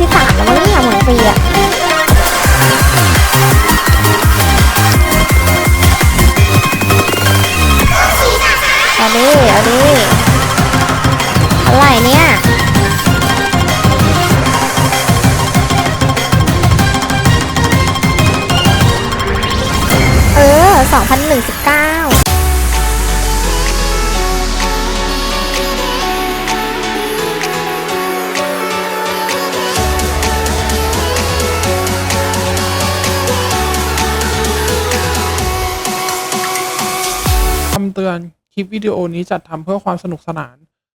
ที่สามแล้วมั้งเนี่ยหมุนฟรีอะเอาดิเอาดิเท่าไหร่เนี่ยเออสองพันหนึ่งสิบเก้า ตือน คลิปวิดีโอนี้จัดทำเพื่อความสนุกสนาน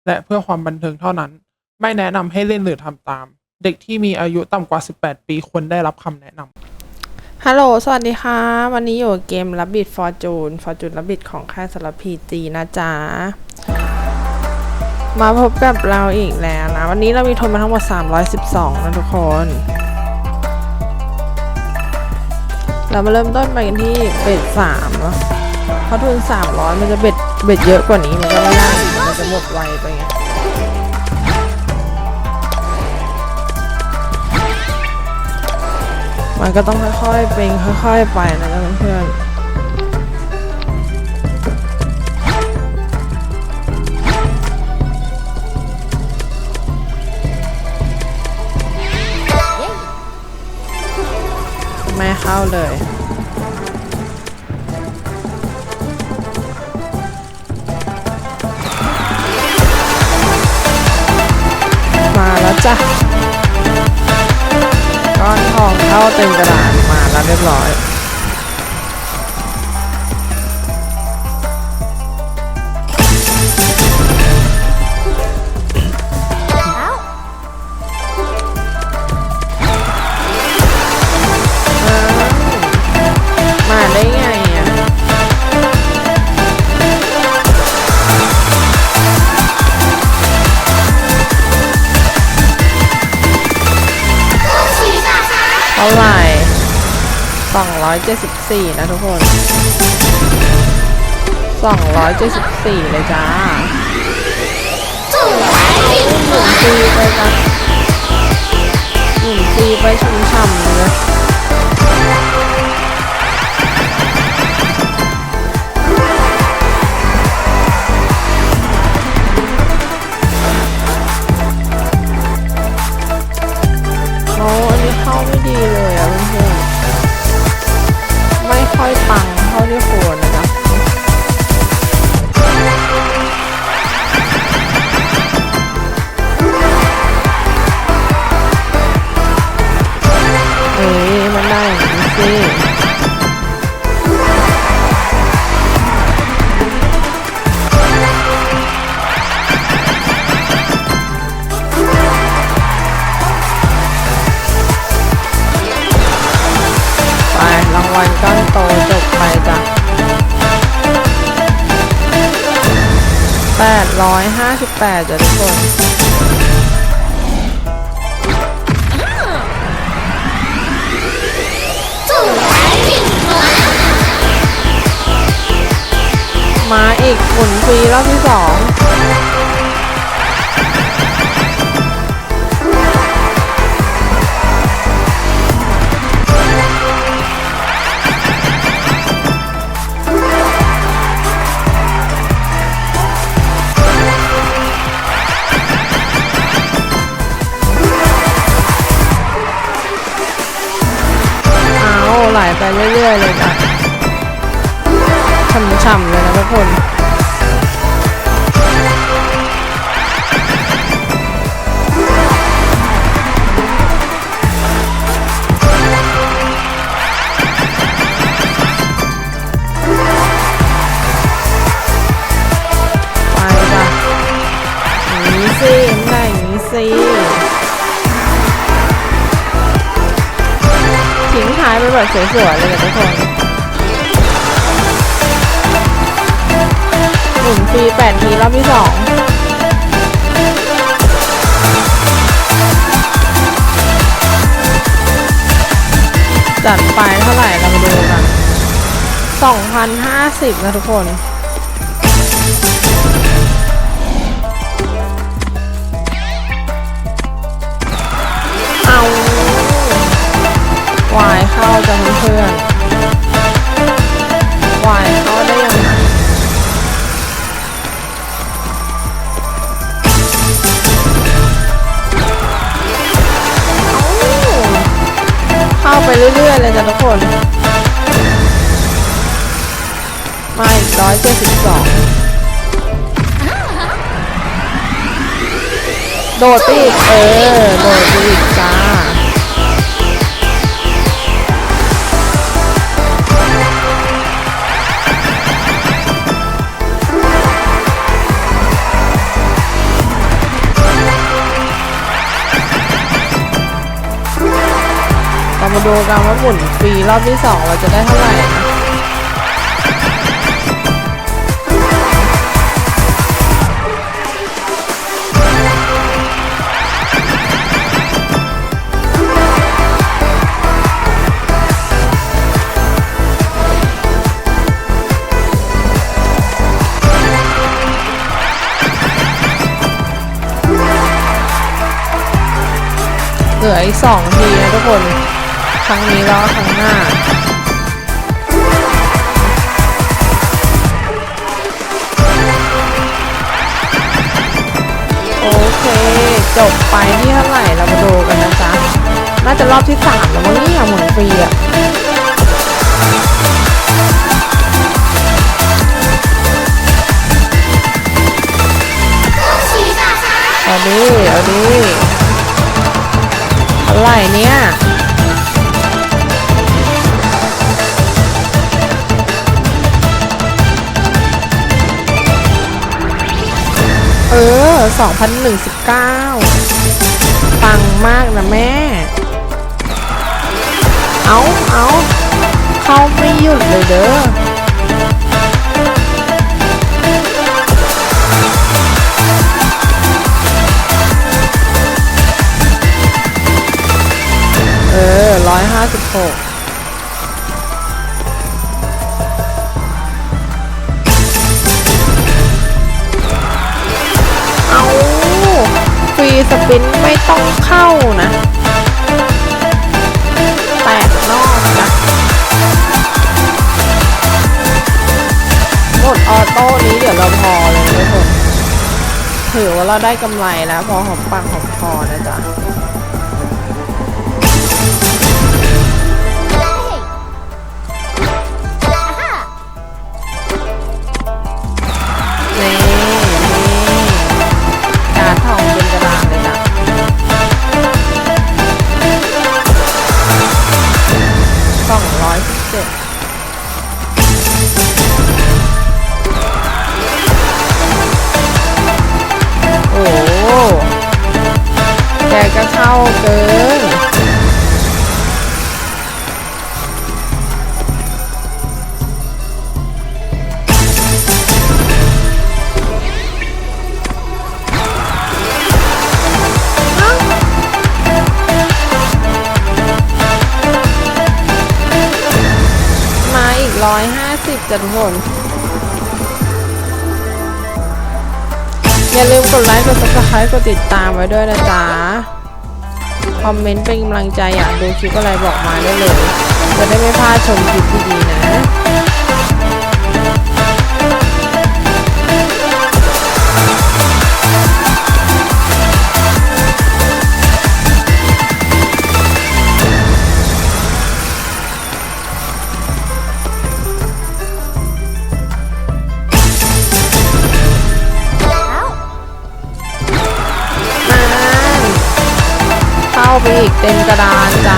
และเพื่อความบันเทิงเท่านั้น ไม่แนะนำให้เล่นหรือทำตาม เด็กที่มีอายุต่ำกว่า 18 ปีควรได้รับคำแนะนำฮัลโหล สวัสดีค่ะ วันนี้อยู่เกม Rabbit Fortune Fortune Rabbit ของค่ายสารพีจีนะจ๊ะ มาพบกับเราอีกแล้วนะ วันนี้เรามีทุนมาทั้งหมด 312 นะทุกคนเรามาเริ่มต้นไปกันที่เบ็ดสามเนาะ เพราทุน300มันจะเบ็ดเบ็ดเยอะกว่านี้ มันก็ไม่ได้มันจะหมดไวไปไงมันก็ต้องค่อยๆเป็นค่อยๆไปนะเพื่อนไม่เข้าเลย จ้ะก้อนทองเข้าเต็มกระดานมาแล้วเรียบร้อย ท่าไหร่274 นะทุกคน 274 เลยจ้าหมุนฟรีไปจ้ะหมุนฟรีไปชุ่มฉ่ำเลย ร้อยห้าสิบแปดจ้ะทุกคน มาอีมุนฟรีรอบที่สอง ไหลไปเรื่อยๆเลยจ้ะช่ำๆเลยนะทุกคน แบบสวยๆเลยทุกคนหมุนฟรีแปดทีรอบที่สองจัดไปเท่าไหร่เรามาดูกัน2,050 นะทุกคนายเข้าจะเพื่อนๆวายเขาได้ยังไงเอ้าเข้าไปเรื่อยๆเลยจ้ะทุกคน มาอีกร้อยเจ็ดสิบสองโดดไปอีกเออ โดดไปอีกจ้า มาดูกันว่าหมุนฟรีรอบที่สองเราจะได้เท่าไหร่เหลืออีกสองทีนะทุกคน รั้งนี้แล้วครั้งหน้าโอเค จบไปที่เท่าไหร่เรามาดูกันนะจ๊ะน่าจะรอบที่สามแล้วมั้งเนี่ยหมุนฟรีอะเอาดิเอาดิเท่าไหร่เนี่ย เออ 2019ปังมากนะแม่ เอาเอาเข้าไม่หยุดเลยเด้อเออร้อยห้าสิบหก สปินไม่ต้องเข้านะแตกนอกนะหมดออโต้นี้เดี๋ยวเราพอเลยนะทุกคนถือว่าเราได้กำไรแล้วพอหอมปากหอมคอนะจ๊ะ จ้ะทุกคน อย่าลืมกดไลค์ กด subscribe กดติดตามไว้ด้วยนะจ๊ะ คอมเมนต์เป็นกำลังใจอยากดูคลิปอะไรบอกมาได้เลย จะได้ไม่พลาดชมคลิปดีๆนะ ไปอีกเต็นกระดานจ้ะ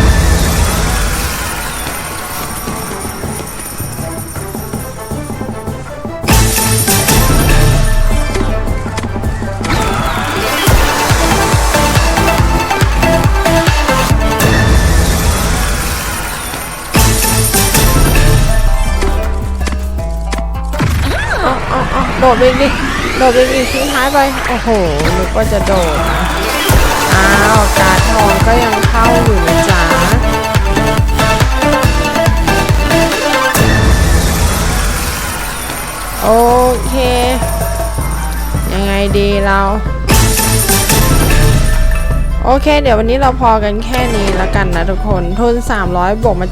โดดไปดิ โดดไปดิทิ้งท้ายไป โอ้โหหนูก็จะโดดอ้า องก็ยังเข้าอยู่นะจ๊ะโอเค ยังไงดีเรา โอเค เดี๋ยววันนี้เราพอกันแค่นี้แล้วกันนะทุกคนทุน 300 บวกมา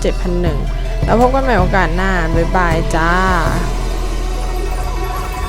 7,001 แล้วพบกันใหม่โอกาสหน้า บ๊ายบายจ้า